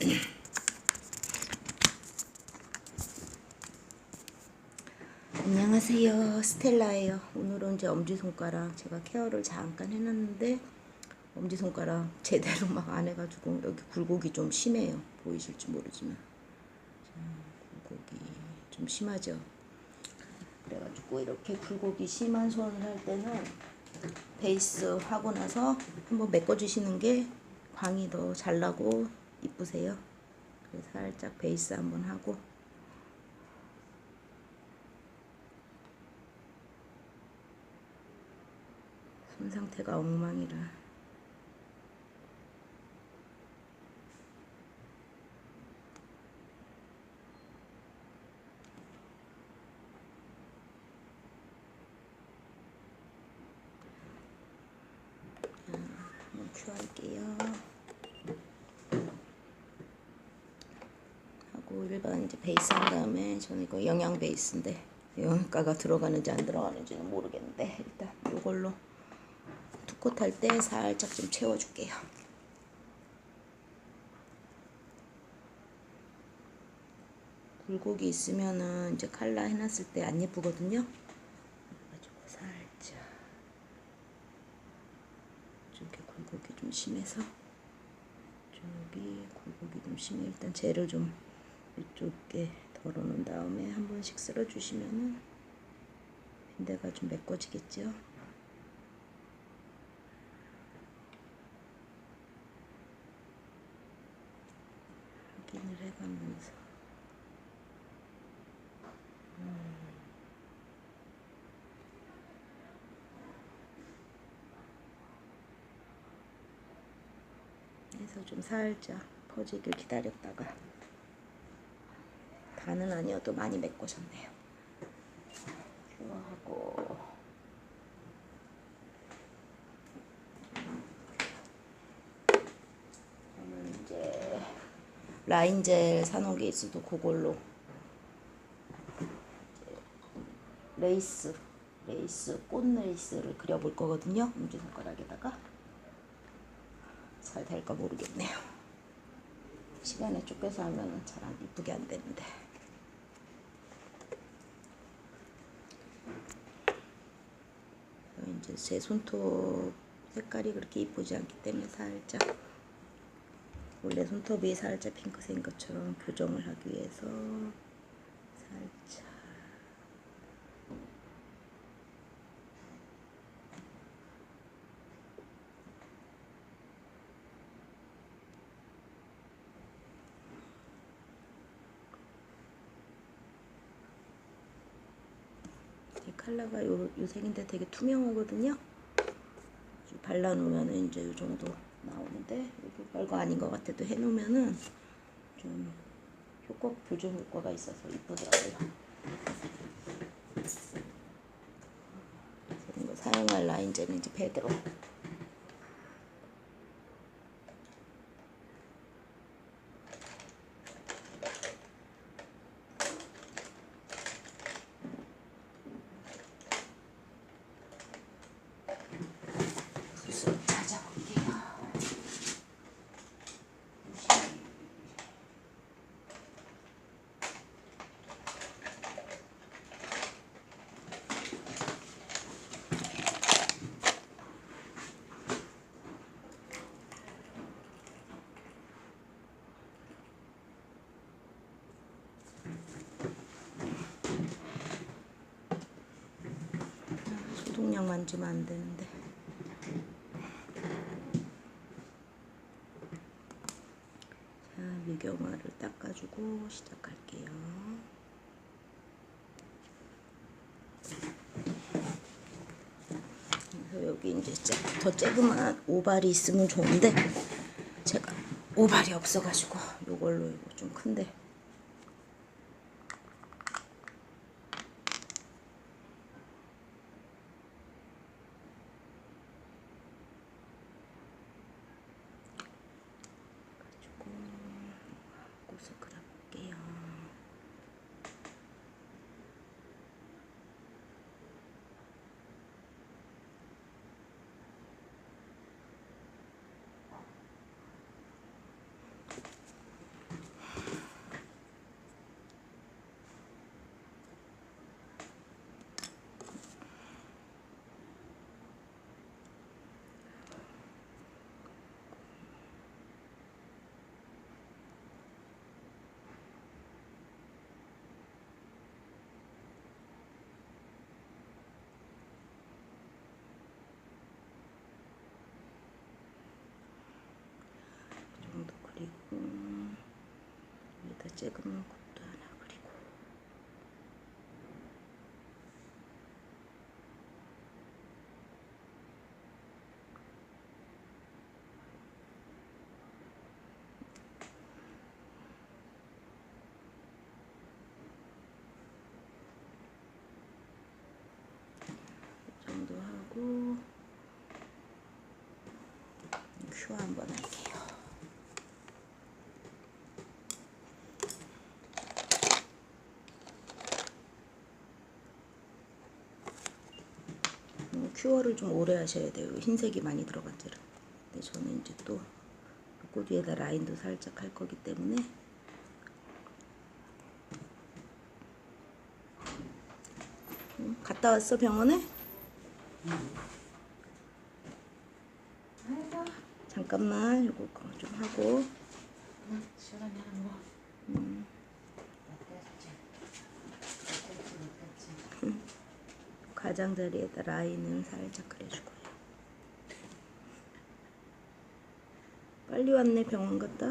안녕하세요. 스텔라예요. 오늘은 이제 엄지손가락 제가 케어를 잠깐 해놨는데 엄지손가락 제대로 막 안 해가지고 여기 굴곡이 좀 심해요. 보이실지 모르지만. 자, 굴곡이 좀 심하죠? 그래가지고 이렇게 굴곡이 심한 손을 할 때는 베이스 하고 나서 한번 메꿔주시는 게 광이 더 잘 나고 이쁘세요? 살짝 베이스 한번 하고. 손 상태가 엉망이라 자, 한번 큐할게요 일반 이제 베이스 한 다음에 저는 이거 영양 베이스인데 영양가가 들어가는지 안 들어가는지는 모르겠는데 일단 이걸로 투컷 할 때 살짝 좀 채워줄게요. 굴곡이 있으면은 이제 칼라 해놨을 때 안 예쁘거든요. 그래가지고 살짝 이렇게 굴곡이 좀 심해서 저기 굴곡이 좀 심해 일단 젤을 좀 이쪽에 덜어놓은 다음에 한 번씩 쓸어주시면은 빈대가 좀 메꿔지겠죠. 확인을 해가면서. 해서 좀 살짝 퍼지길 기다렸다가 다는 아니어도 많이 메꿔졌네요. 큐어하고 저는 이제 라인젤 사놓은 게 있어도 그걸로 레이스 레이스 꽃 레이스를 그려볼 거거든요. 엄지 손가락에다가 잘 될까 모르겠네요. 시간에 쫓겨서 하면 잘 안 이쁘게 안 되는데. 이 제제 손톱 색깔이 그렇게 이쁘지 않기 때문에 살짝 원래 손톱이 살짝 핑크색인 것처럼 교정을 하기 위해서 살짝 이 컬러가 요, 요 색인데 되게 투명하거든요. 발라놓으면은 이제 요 정도 나오는데 이거 별거 아닌 것 같아도 해놓으면은 좀 효과 교정 효과가 있어서 이쁘더라고요. 그리고 사용할 라인젤은 이제 베드로. 붓을 찾아볼게요. 소독약 만지면 안 되는데. 자, 미경화를 닦아주고 시작할게요. 그래서 여기 이제 쬐- 더 쬐그만 오발이 있으면 좋은데 제가 오발이 없어가지고 이걸로 이거 좀 큰데 가지고 꽃을 그려볼게요. 쬐그만 것도 하나 그리고 이 정도 하고 큐 한번 할게요. 음, 큐어를 좀 오래 하셔야 돼요. 흰색이 많이 들어간 데는. 근데 저는 이제 또꽃 위에다 라인도 살짝 할 거기 때문에 음, 갔다 왔어 병원에? 아이고, 잠깐만 이거 좀 하고 응, 시원하게 하는 거. 어땠지? 어땠지? 어땠지? 가장자리에다 라인을 살짝 그려줄 거예요. 빨리 왔네 병원 갔다.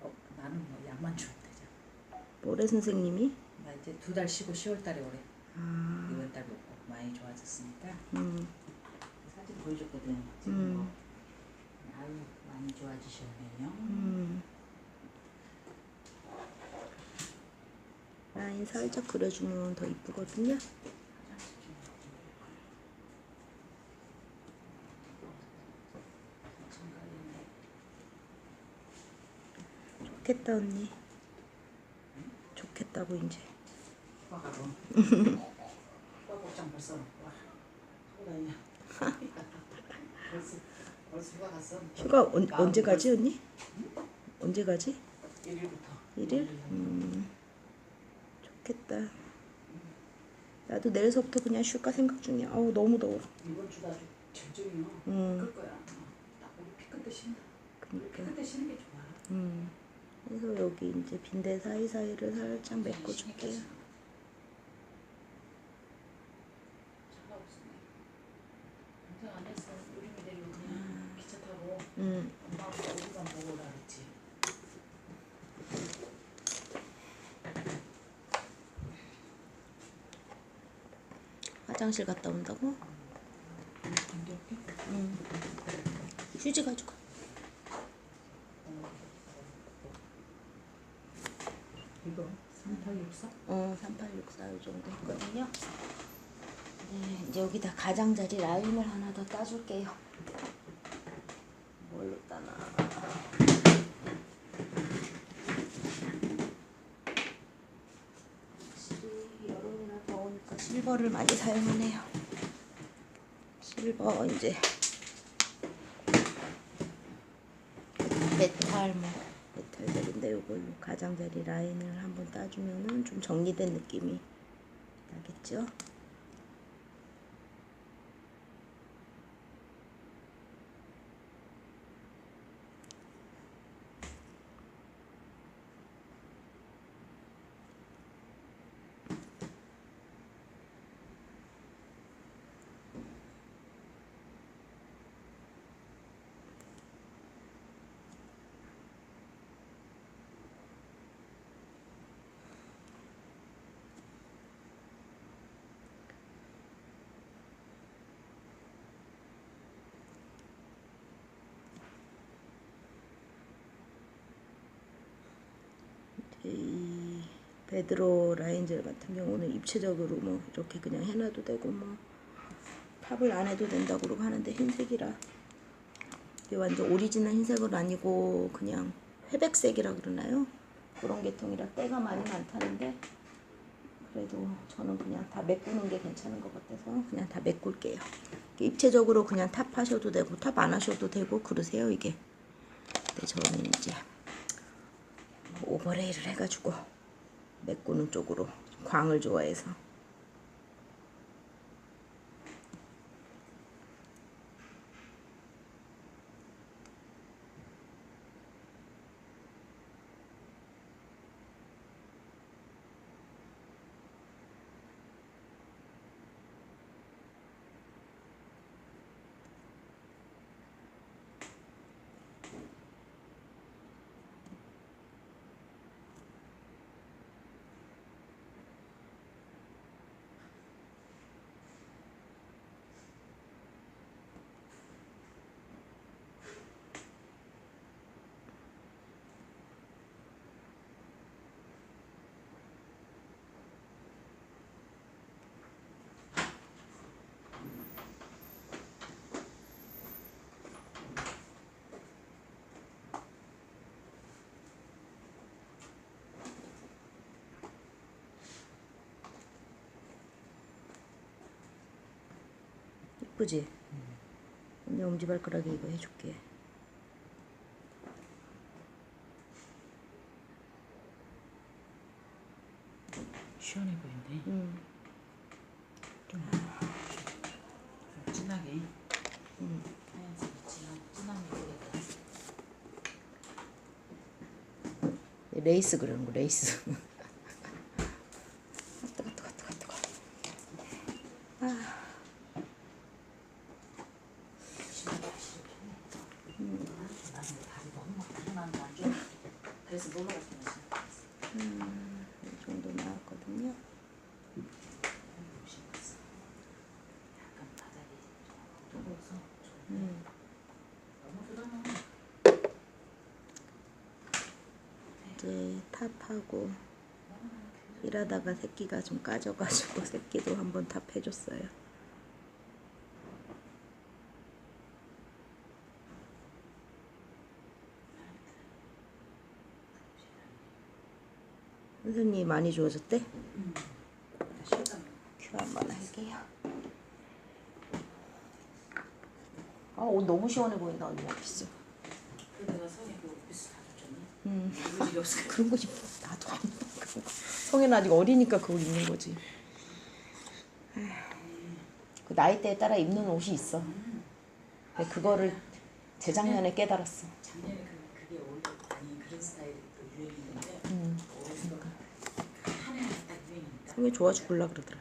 어, 나는 뭐 약만 주면 되잖아. 모래 선생님이 나 이제 두 달 쉬고 10월 달에 오래. 아, 이번 달 먹고 많이 좋아졌으니까 음, 사진 보여줬거든. 지금 음. 뭐. 아유 많이 좋아지셨네요. 음. 라인 살짝 그려주면 더 이쁘거든요. 화장실 좀 정갈이네. 좋겠다 언니. 좋겠다고 이제. 휴가 언, 언제 가지 언니? 언제 가지? 1일부터. 일일? 음, 좋겠다. 나도 내일서부터 그냥 쉴까 생각 중이야. 아우 너무 더워. 이번 주도 아주 절정이요. 음. 끌 거야. 우리 피끝 드신다. 우리 그니까. 피끝 드시는 게 좋아. 음. 그래서 여기 이제 빈대 사이사이를 살짝 메꿔줄게요. 음. 화장실 갔다 온다고? 응. 휴지 가지고. 이거 3864? 어, 3864 이 정도 했거든요. 네, 이제 여기다 가장자리 라인을 하나 더 따줄게요. 뭘로 따나? 확실히 여름이나 더우니까 실버를 많이 사용하네요. 실버 이제 메탈 뭐 메탈들인데 요걸로 가장자리 라인을 한번 따주면은 좀 정리된 느낌이 나겠죠? 이 베드로 라인젤 같은 경우는 입체적으로 뭐 이렇게 그냥 해놔도 되고 뭐 탑을 안 해도 된다고 하는데 흰색이라 이게 완전 오리지널 흰색은 아니고 그냥 회백색이라 그러나요? 그런 계통이라 때가 많이 많다는데 그래도 저는 그냥 다 메꾸는 게 괜찮은 것 같아서 그냥 다 메꿀게요. 입체적으로 그냥 탑 하셔도 되고 탑 안 하셔도 되고 그러세요 이게. 근데 저는 이제 오버레이를 해가지고 메꾸는 쪽으로 광을 좋아해서 이쁘지? 언니 엄지발가락에 이거 해줄게. 시원해 보이네. 응. 좀 진하게. 하얀색이 진한 진하면 예쁘겠다. 레이스 그러는 거 레이스. 아, 뜨거 뜨거 뜨거 뜨거. 나는 다리 너무 막 불편한 거안 좋아. 그래서 놀러 갔으면 이 정도 나왔거든요. 약간 바닥이 좀 뜨거워서 음. 너무 이제 탑하고 일하다가 새끼가 좀 까져가지고 새끼도 한번 탑해줬어요. 선생님 많이 좋아졌대? 실감. 큐 한번 할게요. 아, 옷 너무 시원해 보인다 언니 오피스. 그 내가 성에 그 오피스. 음. 그런 거 입어. 나도 안 입어. 그런 거. 성애는 아직 어리니까 그걸 입는 거지. 그 나이대에 따라 입는 옷이 있어. 근데 그거를 재작년에 깨달았어. 작년에 그 그게 원래 아니 그런 스타일이 또 유행이었는데 음. 올해도 한 해는 딱 성애 좋아 죽을라 그러더라.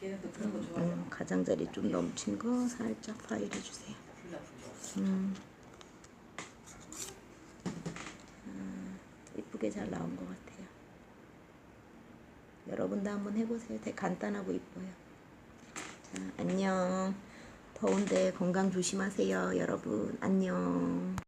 좋아해. 음, 가장자리 좀 넘친 거 살짝 파일 해주세요. 음. 음, 이쁘게 잘 나온 것 같아요. 여러분도 한번 해보세요. 되게 간단하고 이뻐요. 자, 안녕. 더운데 건강 조심하세요, 여러분. 안녕.